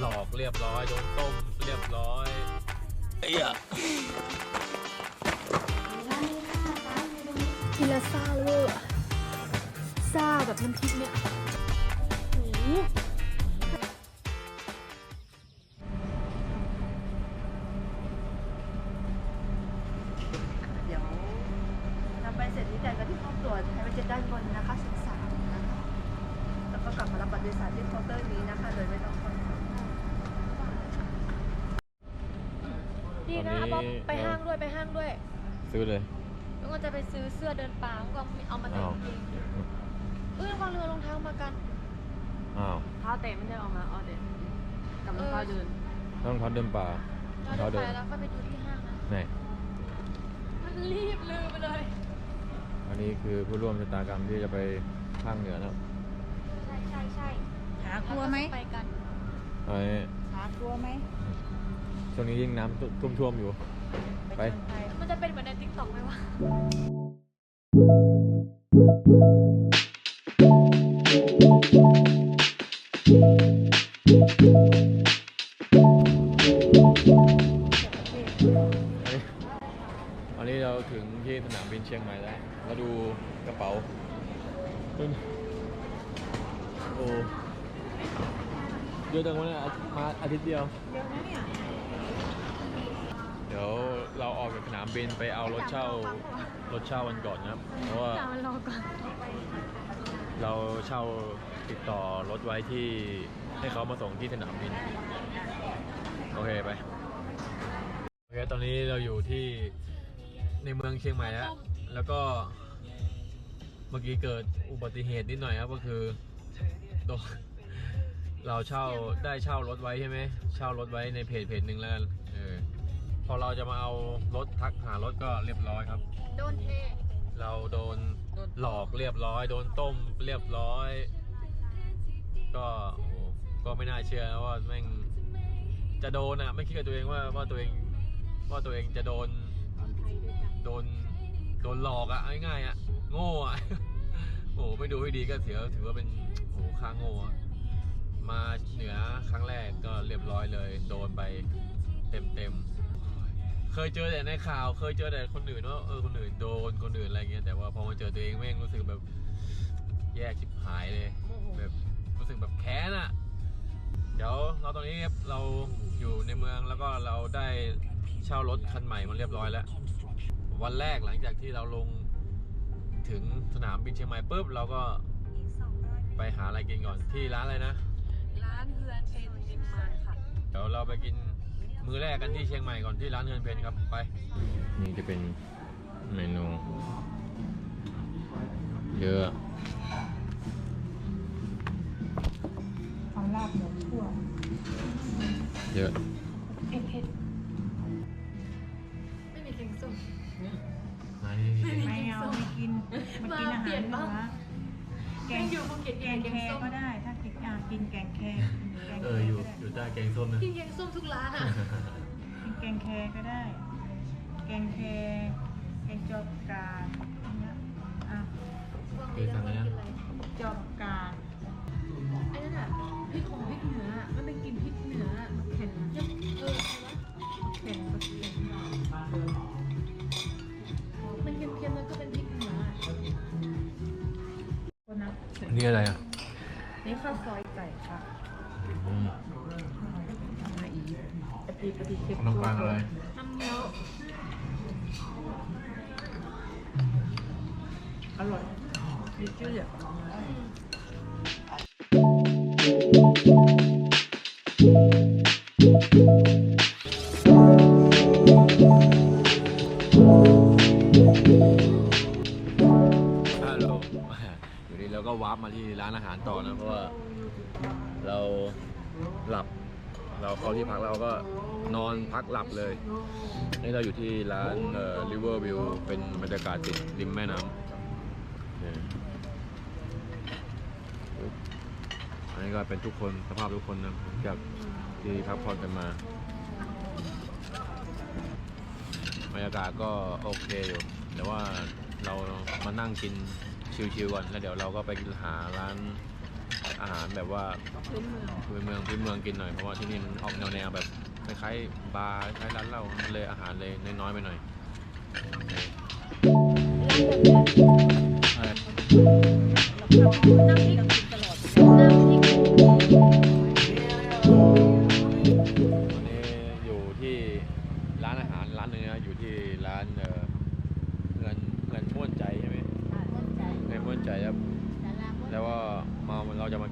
หลอกเรียบร้อยโดนต้มเรียบร้อยเอ้ยกินแล้วซ่าเวอร์ซ่าแบบน้ำพริกเนี่ย ออกมาเอาเด็ดกับรองเท้าเดินต้องท้าเดินป่าเราเดินไปแล้วก็ไปดูที่ห้างนะไหนมันรีบลืมไปเลย อันนี้คือผู้ร่วมชะตากรรมที่จะไปภาคเหนือนะครับใช่ใช่ใช่หากลัวไหมแล้ก็จะไปกันไอ้หากลัวไหมช่วงนี้ยิ่งน้ำท่วมท่วมๆอยู่ ไปชนใครมันจะเป็นเหมือนในติ๊กต็อกไหมวะ มาดูกระเป๋าขึ้นโอ้เยอะจังวะเนี่ยมาอาทิตย์เดียว เยอะนะเนี่ย เดี๋ยวเราออกจากสนามบินไปเอารถเช่ารถเช่าวันก่อนนะครับ เพราะว่าจ่ามันรอก่อน เราเช่าติดต่อรถไว้ที่ให้เขามาส่งที่สนามบิน โอเคไป โอเค ตอนนี้เราอยู่ที่ในเมืองเชียงใหม่แล้ว แล้วก็เมื่อกี้เกิดอุบัติเหตุนิดหน่อยครับ ก็คือโดนเราเช่าได้เช่ารถไว้ใช่ไหมเช่ารถไว้ในเพจเพจหนึ่งแล้วกันเออพอเราจะมาเอารถทักหารถก็เรียบร้อยครับ โดนเท เราโดนหลอกเรียบร้อย โดนต้มเรียบร้อย ก็โอ้โหก็ไม่น่าเชื่อนะว่าแม่งจะโดนอะ ไม่คิดกับตัวเองว่าว่าตัวเองว่าตัวเองจะโดนโดน โดนหลอกอะง่ายๆอะ โง่อะโอ้ไม่ดูให้ดีก็เสียถือว่าเป็นโอ้ค่าโง่มาเหนือครั้งแรกก็เรียบร้อยเลย โดนไปเต็มเต็มๆ เคยเจอแต่ในข่าว เคยเจอแต่คนอื่นว่าเออคนอื่นโดนคนอื่นอะไรเงี้ยแต่ว่าพอมาเจอตัวเองแม่งรู้สึกแบบแย่ชิบหายเลยแบบรู้สึกแบบแค้นอะเดี๋ยวเราตอนนี้เราอยู่ในเมืองแล้วก็เราได้เช่ารถคันใหม่มาเรียบร้อยแล้ว วันแรกหลังจากที่เราลงถึงสนามบินเชียงใหม่ปุ๊บเราก็อีกสองร้อยไปหาอะไรกินก่อนที่ร้านอะไรนะ ร้านเฮือนเป็นดิมมานค่ะ เดี๋ยวเราไปกินมื้อแรกกันที่เชียงใหม่ก่อนที่ร้านเงินเพนครับไป นี่จะเป็นเมนูเยอะเอาลาบหมูทั่วเยอะ กินอ่ากินแกงแคแกงเอแคออยู่ก็ได้อยู่ใต้แกงส้มนะกินแกงส้มทุกร้านอะกินแกงแคก็ได้ แกงแคแกงจอบกาดอย่างเงี้ยอะคือสั่งอะไรนะจอบกาดไอ้นั่นอะพริกของพริกเหนืออะมันเป็นกลิ่นพริกเหนืออะเผ็ดนะเอออะไรวะเผ็ดก็เผ็ดมันเค็มๆแล้วก็เป็นพริกเหนืออะคนนะนี่อะไรอะ นี่ข้าวซอยไก่ค่ะอืมมาอีปฏิปฏิเช็คต้องการอะไรน้ำเงี้ยวอร่อยมีชื่ออะฮัลาที่พักเราก็นอนพักหลับเลย นี่เราอยู่ที่ร้านเอ่อ River View เป็นบรรยากาศติดริมแม่น้ำนี่อันนี้ก็เป็นทุกคนสภาพทุกคนนะจากที่พักผ่อนกันมาบรรยากาศก็โอเคอยู่แต่ว่าเรามานั่งกินชิวๆก่อนแล้วเดี๋ยวเราก็ไปหาร้าน อาหารแบบว่าพื้นเมืองพื้นเมืองพื้นเมืองกินหน่อยเพราะว่าที่นี่มันออกแนวแนวแบบคล้ายๆบาร์คล้ายร้านเหล้าเลยอาหารเลยน้อยๆไปหน่อยใช่นั่งที่กินตลอด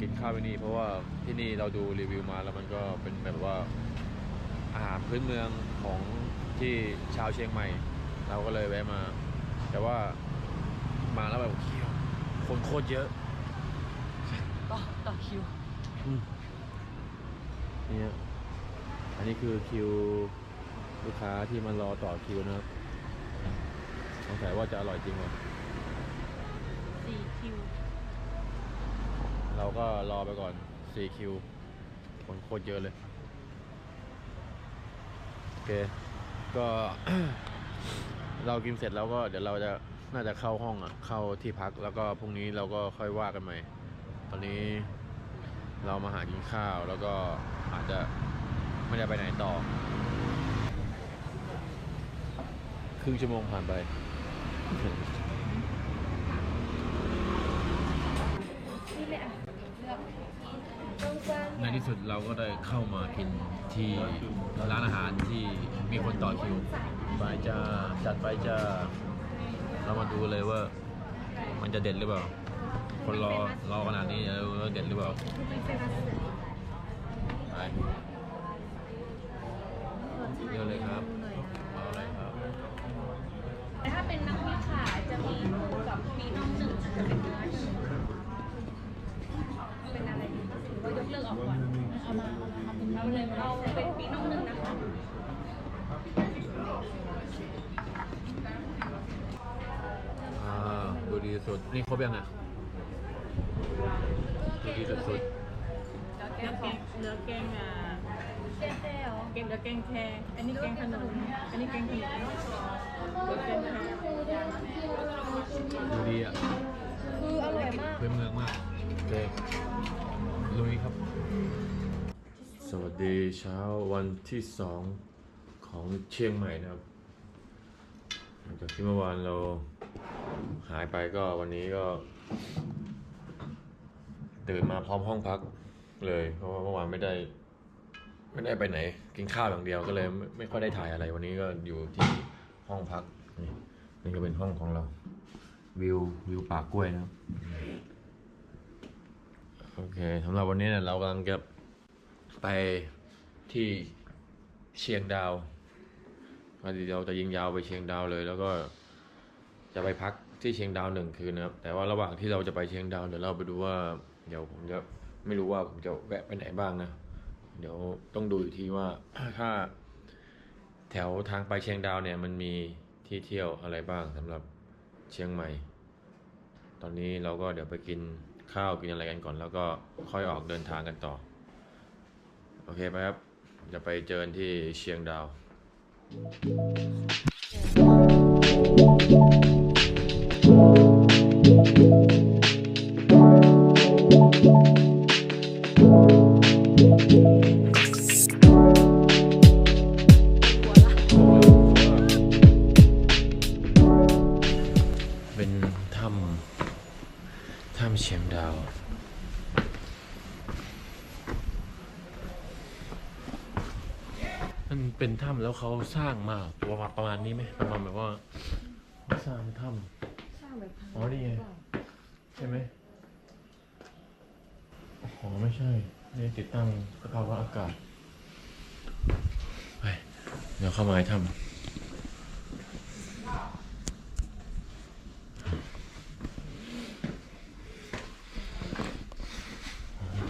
นข้าวที่นี่ เพราะว่าที่นี่เราดูรีวิวมาแล้วมันก็เป็นแบบว่าอาหารพื้นเมืองของที่ชาวเชียงใหม่ เราก็เลยแวะมา แต่ว่ามาแล้วแบบเที่ยวคนโคตรเยอะต่อต่อคิวเนี่ยอันนี้คือคิวลูกค้าที่มารอต่อคิวนะครับสงสัยว่าจะอร่อยจริงวะสี่คิว เราก็รอไปก่อน 4 คิวคนโคตรเยอะเลย โอเค ก็ เรากินเสร็จแล้วก็เดี๋ยวเราจะน่าจะเข้าห้องอะ เข้าที่พักแล้วก็พรุ่งนี้เราก็ค่อยว่ากันใหม่ ตอนนี้เรามาหากินข้าวแล้วก็อาจจะไม่ได้ไปไหนต่อ ครึ่งชั่วโมงผ่านไป ใน ที่สุดเราก็ได้เข้ามากินที่ร้านอาหารที่มีคนต่อคิวไปจะจัดไปจะเรามาดูเลยว่ามันจะเด็ดหรือเปล่า คนรอรอขนาดนี้แล้วเด็ดหรือเปล่าไปเร็วเลยครับเอาอะไรครับ แต่ถ้าเป็นน้ำพริกขาจะมีหมูกับปีน่องหนึ่งจะเป็นเนื้อหนึ่งเป็นอะไรดีหรือว่ายกเลิกออกก่อนเอามาเอาเลยเอาเป็นปีน่องหนึ่งนะคะ อ่า ดีสุด นี่ครบยังอะดูดีสุดเนื้อแกงเนื้อแกงอะแกงแค่หรอแกงเนื้อแกงแค่อันนี้แกงขนมอันนี้แกงขนมเนื้อแกงแค่ๆดูดีอะคืออร่อยมากเป็นเมืองมากโอเคลุยครับ สวัสดีเช้าวันที่สองของเชียงใหม่นะครับหลังจากที่เมื่อวานเรา หายไปก็วันนี้ก็ ตื่นมาพร้อมห้องพักเลย เพราะว่าเมื่อวานไม่ได้ ไม่ได้ไปไหน กินข้าวอย่างเดียวก็เลยไม่ไม่ค่อยได้ถ่ายอะไร วันนี้ก็อยู่ที่ห้องพักนี่นี่ก็เป็นห้องของเรา วิววิวป่ากล้วยนะครับโอเคสำหรับวันนี้เนี่ยเรากำลังจะไปที่เชียงดาวก็เดี๋ยวเราจะยิงยาวไปเชียงดาวเลย แล้วก็จะไปพัก ที่เชียงดาวหนึ่งคืนนะครับ แต่ว่าระหว่างที่เราจะไปเชียงดาวเดี๋ยวเราไปดูว่า เดี๋ยวผมจะไม่รู้ว่าผมจะแวะไปไหนบ้างนะ เดี๋ยวต้องดูอีกทีว่าถ้า แถวทางไปเชียงดาวเนี่ยมันมีที่เที่ยวอะไรบ้างสำหรับเชียงใหม่ ตอนนี้เราก็เดี๋ยวไปกินข้าวกินอะไรกันก่อน แล้วก็ค่อยออกเดินทางกันต่อ โอเคไปครับจะไปเจอที่เชียงดาว เป็นถ้ำแล้วเขาสร้างมาประมาณประมาณนี้ไหมประมาณแบบว่าสร้างถ้ำสร้างแบบอ๋อนี่ไงใช่ไหมอ๋อไม่ใช่นี่ติดตั้งสภาวะอากาศไปเดี๋ยวเข้ามาในถ้ำ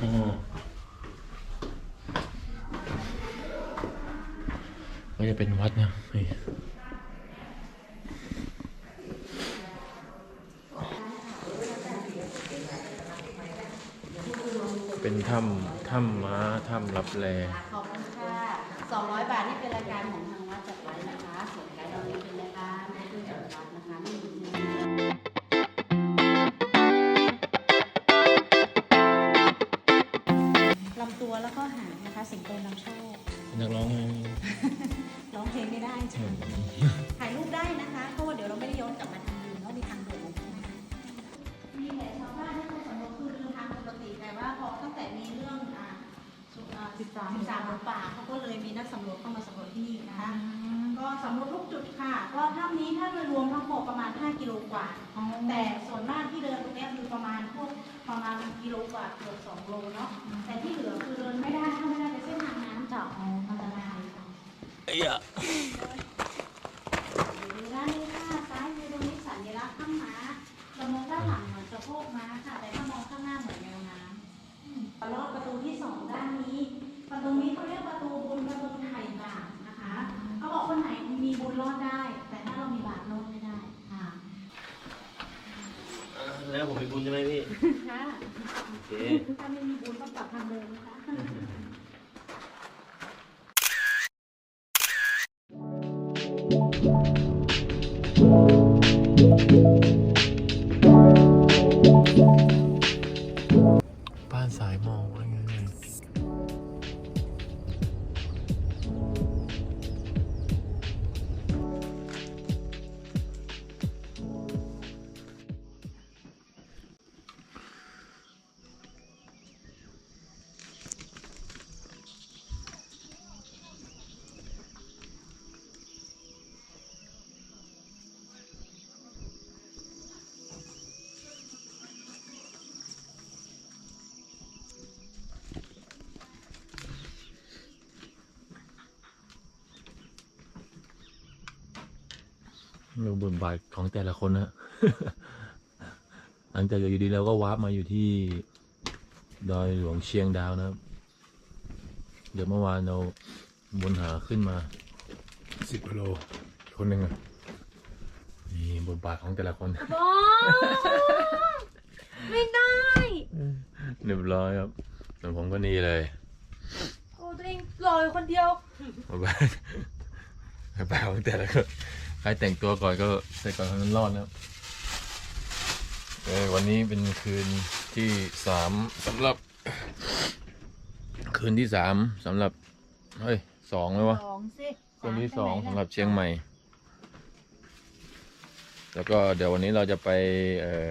อ๋อก็ จะเป็นวัดนะนี่เป็นถ้ำถ้ำม้าถ้ำรับแล 13 13หมูป่าเขาก็เลยมีนักสำรวจเข้ามาสำรวจที่นี่นะคะ ก็สำรวจทุกจุดค่ะ ก็ถ้านี้ถ้าโดยรวมทั้งหมดประมาณ 5 กิโลกว่า แต่ส่วนมากที่เดินตรงนี้คือประมาณพวกประมาณกิโลกว่าเกือบสองโลเนาะ แต่ที่เหลือคือเดินไม่ได้ถ้าไม่ได้ในเส้นทางน้ำเจาะอันตราย เอ้ยะ เค ถ้าไม่มีบุญต้องกลับทางเดิมนะคะ เราบนบาทของแต่ละคนนะหลังจากอยู่ดีเราก็วาร์ปมาอยู่ที่ดอยหลวงเชียงดาวนะครับ เดี๋ยวเมื่อวานเราบนหาขึ้นมาสิบกิโลคนหนึ่งอะนี่บทบาทของแต่ละคนบอไม่ได้เรียบร้อยครับส่วนผมก็นี่เลย โอ้ตัวเองรอยคนเดียวบทบาทบทบาทของแต่ละคน รแต่งตัวก่อนก็แต่ก่อนคนนั้นรอดนะครับเออวันนี้เป็นคืนที่สามสำหรับ คืนที่สามสำหรับเฮ้ยสองเลยวะสองสิคืนที่สองสำหรับเชียงใหม่ แล้วก็เดี๋ยววันนี้เราจะไปเอ่อ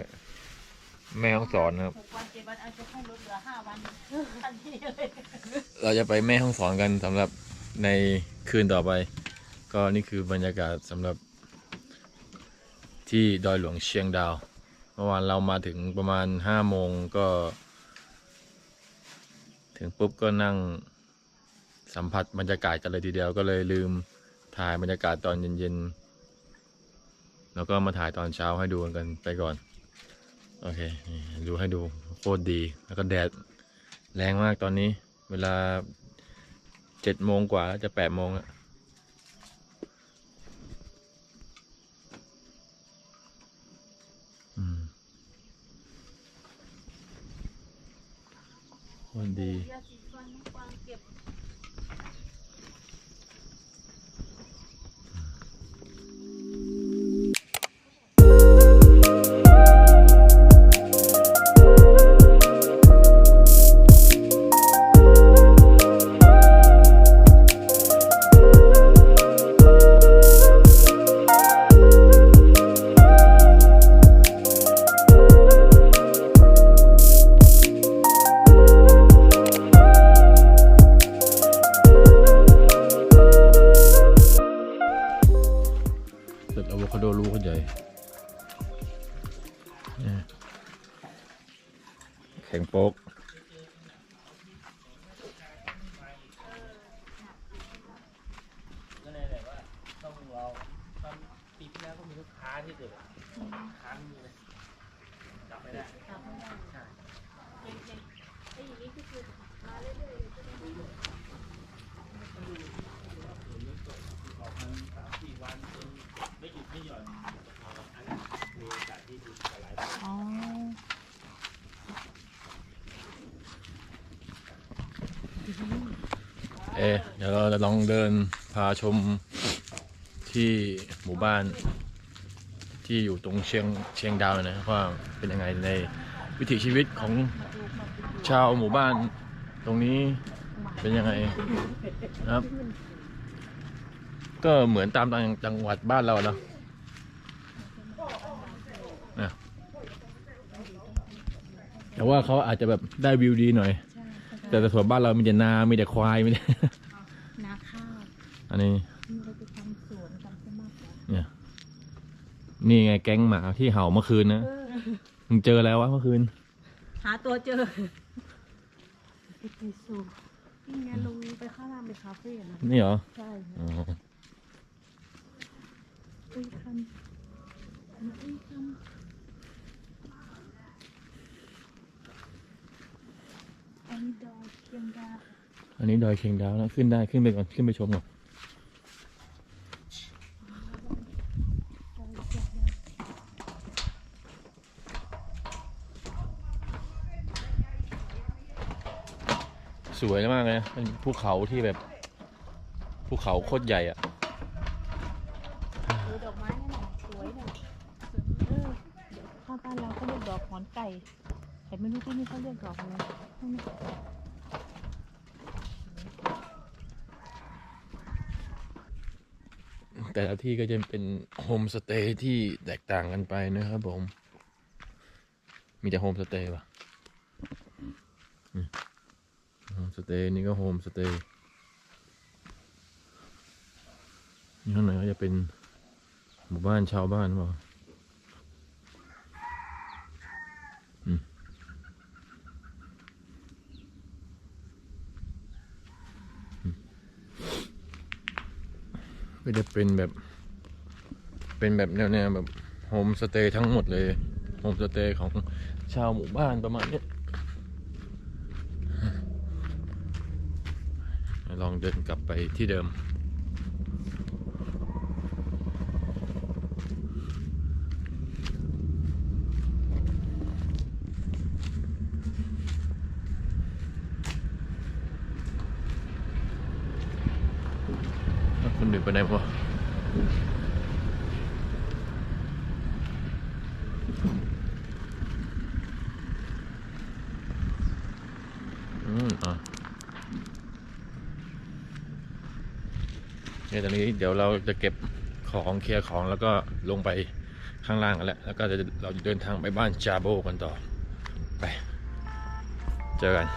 แม่ห้องสอนนะครับ หกวันเจ็ดวันเอาจะให้ลดเหลือห้าวันทันทีเลยเราจะไปแม่ห้องสอนกันสำหรับในคืนต่อไป ก็นี่คือบรรยากาศสำหรับ ที่ดอยหลวงเชียงดาว เมื่อวานเรามาถึงประมาณห้าโมงก็ ถึงปุ๊บก็นั่งสัมผัสบรรยากาศกันเลยทีเดียวก็เลยลืมถ่ายบรรยากาศตอนเย็นๆ แล้วก็มาถ่ายตอนเช้าให้ดูกันไปก่อน โอเค ดูให้ดูโคตรดี แล้วก็แดดแรงมากตอนนี้ เวลาเจ็ดโมงกว่าจะแปดโมงแล้ว โค เสร็จอะโวคาโดลูกใหญ่เนี่แข็งโป๊กเลยแบบว่าต้องรอตอนปีที่แล้วก็มีลูกค้าที่เกิดค้างอยู่เลยกลับไม่ได้ใช่ ออกมาสามสี่วันจนไม่หยุดไม่หย่อนอันนั้นมีโอกาสที่ดีกว่าหลายปี อ๋อ เอะเดี๋ยว เดินพาชมที่หมู่บ้านที่อยู่ตรงเชียงเชียงดาวนะว่าเป็นยังไงในวิถีชีวิตของชาวหมู่บ้านตรงนี้เป็นยังไงนะครับ ก็เหมือนตามต่างจังหวัดบ้านเราเนาะนะแต่ว่าเขาอาจจะแบบได้วิวดีหน่อย แต่แต่ส่วนบ้านเรามีแต่นา มีแต่ควายมีแต่นาข้ อันนี้เราไปทำสวนกันซะมากกว่าเนี่ยนี่ไงแก๊งหมาที่เห่าเมื่อคืนนะมึงเจอแล้ววะเมื่อคืน หาตัวเจอไปสู่นี่ไงลงไปข้างล่างไปคาเฟ่นะนี่เหรอ ใช่อ๋อไปคันไปคันอันนี้ดอยเคียงดาอันนี้ดอยเชียงดาวนะขึ้นได้ขึ้นไปก่อนขึ้นไปชมก่อน ดอยเคียงดา สวยมาก เป็นภูเขาที่แบบภูเขาโคตรใหญ่อะดูดอกไม้นั่นน่ะสวยน่ะเออเดี๋ยวข้างบ้านเราก็เรียกดอกหอนไก่ แต่ไม่รู้ที่นี่เขาเรียกดอกอะไรแต่ละที่ก็จะเป็นโฮมสเตย์ที่แตกต่างกันไปนะครับผม มีแต่โฮมสเตย์ป่ะ สเตย์นี่ก็โฮมสเตย์นี่ข้างในก็จะเป็นหมู่บ้านชาวบ้านหรือเปล่าอืมอืมก็จะเป็นแบบ เป็นแบบแนวๆแบบโฮมสเตย์ทั้งหมดเลยโฮมสเตย์ของชาวหมู่บ้านประมาณนี้ยลอง เดินกลับไปที่เดิม คุณดูไปไหนวะอืมอะเนี่ย ตอนนี้เดี๋ยวเราจะเก็บของเคลียร์ของแล้วก็ลงไปข้างล่างกันแล้วแล้วก็จะเราจะเดินทางไปบ้านจาโบกันต่อไป เจอกัน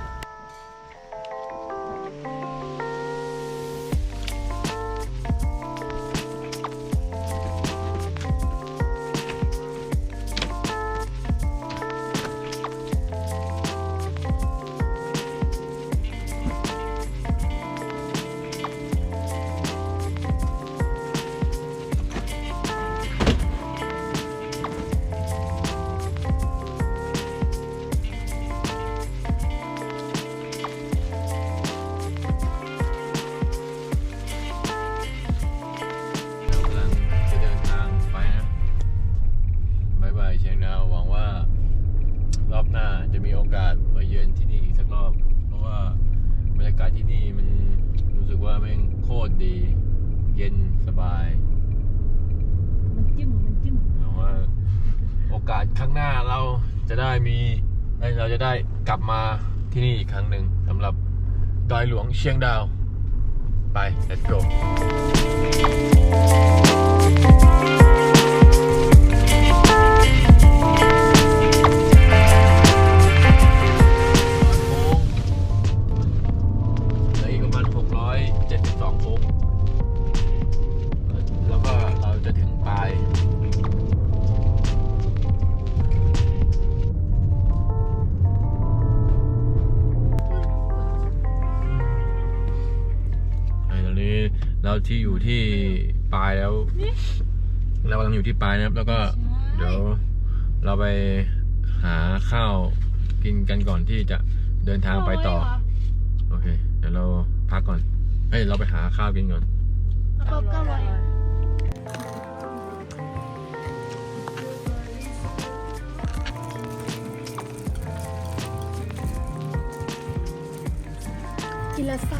เชียงดาว ไป let's go ที่อยู่ที่ปลายแล้วเรากำลังอยู่ที่ปลายนะครับ แล้วก็เดี๋ยวเราไปหาข้าวกินกันก่อนที่จะเดินทางไปต่อ โอเค เดี๋ยวเราพักก่อน เฮ้ย เราไปหาข้าวกินก่อนก็เก้าร้อยกินและซ่า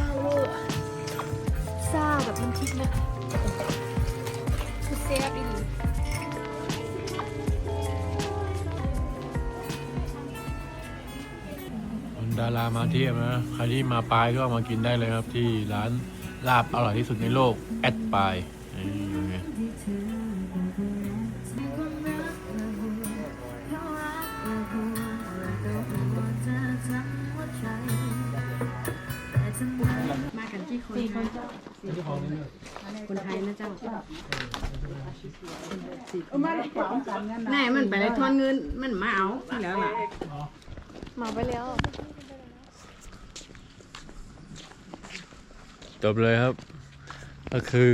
เที่ยวนะใครที่มาปลายก็มากินได้เลยครับ ที่ร้านลาบอร่อยที่สุดในโลกแอดปลายมากันที่คนจ้าคนไทยนะเจ้าแน่มันไปเลยทอนเงินมันมาเอาแล้วล่ะมาไปแล้ว จบเลยครับ ก็คือ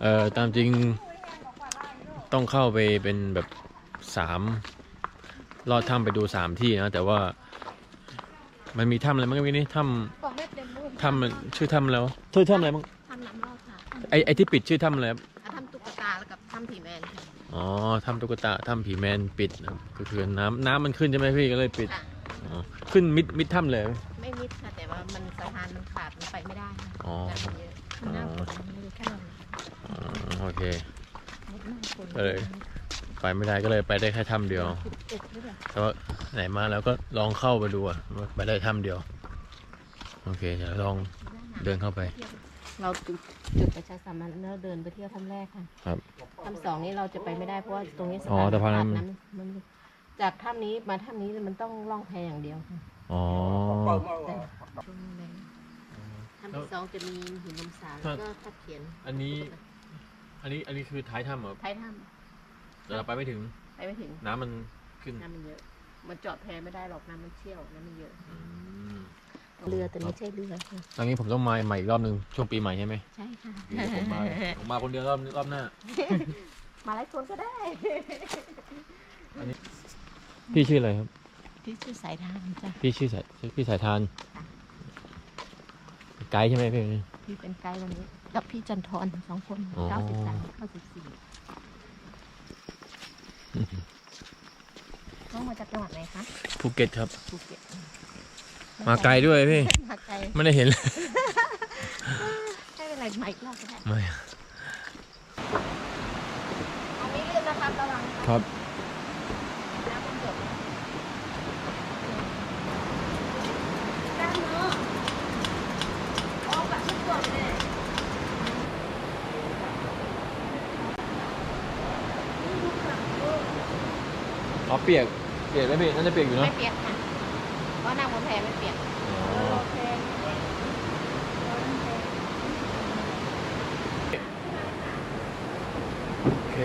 เอ่อตามจริงต้องเข้าไปเป็นแบบสามลอดถ้ำไปดูสามที่นะ แต่ว่ามันมีถ้ำอะไรบ้างนี่ถ้บอกไม่เต็มรูปำถ้ำมันชื่อถ้ำแล้วะชื่อถ้ำอะไรบ้างทำน้ำเล่าค่ะไอไอที่ปิดชื่อถ้ำอะไรครับอะทำตุ๊กตาแล้วกับทำผีแมนค่ะอ๋อถ้ำตุ๊กตาถ้ำผีแมนปิดนะครับก็คือน้ำน้ำมันขึ้นใช่ไหมพี่ก็เลยปิดค่ะอ๋อขึ้นมิดมิดถ้ำเลยไหมไม่มิดค่ะแต่ว่า มันสะพานมันขาดมันไปไม่ได้ค่ะอ๋อ น้ำมันเยอะมันน่าฝนมันไม่ได้แค่นั้นอ๋อโอเคมดหน้าฝนก็เลยไปไม่ได้ก็เลยไปได้แค่ถ้ำเดียวเอ็ดหรือเปล่าแต่ว่าไหนมาแล้วก็ลองเข้าไปดูอะว่าไปได้ถ้ำเดียว โอเคเดี๋ยวลองเดินเข้าไป เราจุดจุดประชาสัมพันธ์แล้วเดินไปเที่ยวถ้ำแรกค่ะครับ ถ้ำสองนี้เราจะไปไม่ได้เพราะว่าตรงนี้สะอ๋อพานสะพานนั้ขาดนน้ำมันจากถ้ำนี้มาถ้ำนี้มันต้องล่องแพอย่างเดียวค่ะอ๋อแต่ช่วง แรงถ้ำที่สองจะมีหินลมสารแล้วก็ทับเขียนอันนี้ อันนี้อันนี้คือท้ายถ้ำเหรอท้ายถ้แต่เราไปไม่ถึงำไปไม่ถึง น้ำมันขึ้นน้ำมันเยอะ มันจอดแพไม่ได้หรอกน้ำมันเชี่ยวน้ำมันเยอะอืมเรือแต่ไม่ใช่เรือค่ะตอนนี้ผมต้องมาใหม่อีกรอบหนึ่งช่วงปีใหม่ใช่ไหมใช่ค่ะเดี๋ยวผมมาผมมาคนเดียวรอบรอบหน้า มาหลายคนก็ได้พี่ชื่ออะไรครับ พี่ชื่อสายทานจ้ะพี่ชื่อสายพี่สายทาน ไกด์ใช่ไหมพี่พี่เป็นไกด์วันนี้ กับพี่จันทร์สองคนอ๋อเก้าสิบสามเก้าสิบสี่น้องมาจากจังหวัดไหนคะภูเก็ตครับ ภูเก็ต มาไกลด้วยพี่ มาไกลไม่ได้เห็นเลยไม่เป็นไรใหม่อีกรอบก็ได้ไม่เอาไม่ลื่นนะครับระวังครับ น้ำมันหยดด้านเนาะออกแบบทุกคนเลย อ๋อเปียก เปียกไหมพี่น่าจะเปียกอยู่เนไม่อะเปียกค่ะเพราะนั่งบนแพไม่เปียกอ๋อโอเค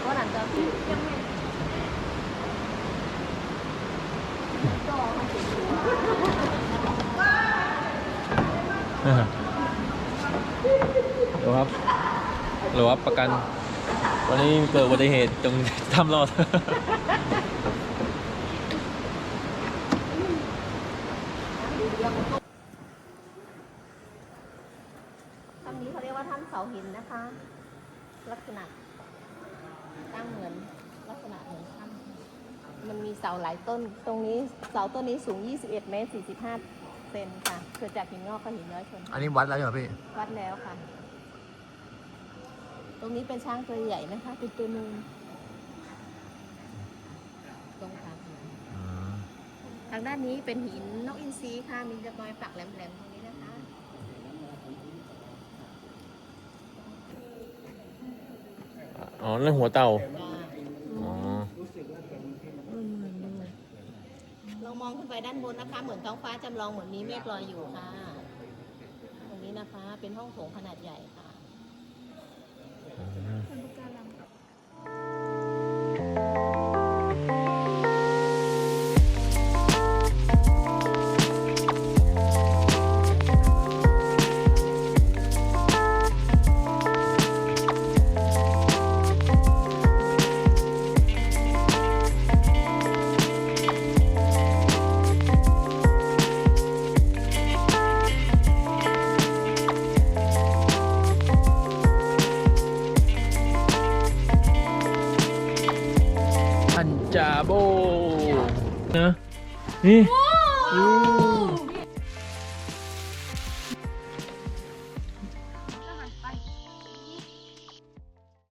เพราะหลังจากยังไม่ หรอครับหรอครับประ กัน วันนี้เกิดอุบัติเหตุตรงทำรอด ถ้ำนี้เขาเรียกว่าถ้ำเสาหินนะคะ ลักษณะตั้งเหมือนลักษณะเหมือนถ้ำมันมีเสาหลายต้น ตรงนี้เสาต้นนี้สูง 21 เมตร 45 เซนค่ะ เกิดจากหินงอกกับหินย้อยชน อันนี้วัดแล้วเหรอพี่ วัดแล้วค่ะต รงนี้เป็นช้างตัวใหญ่นะคะ เป็นตัวนูนตรงกลางทางด้านนี้เป็นหินนกอินทรีค่ะ มีจะรอยปักแหลมๆตรงนี้นะคะ อ๋อนั่นหัวเต่าอ๋อเรามองขึ้นไปด้านบนนะคะ เหมือนท้องฟ้าจำลองเหมือนมีเมฆลอยอยู่ค่ะ ตรงนี้นะคะ เป็นห้องโถงขนาดใหญ่ค่ะ Yeah.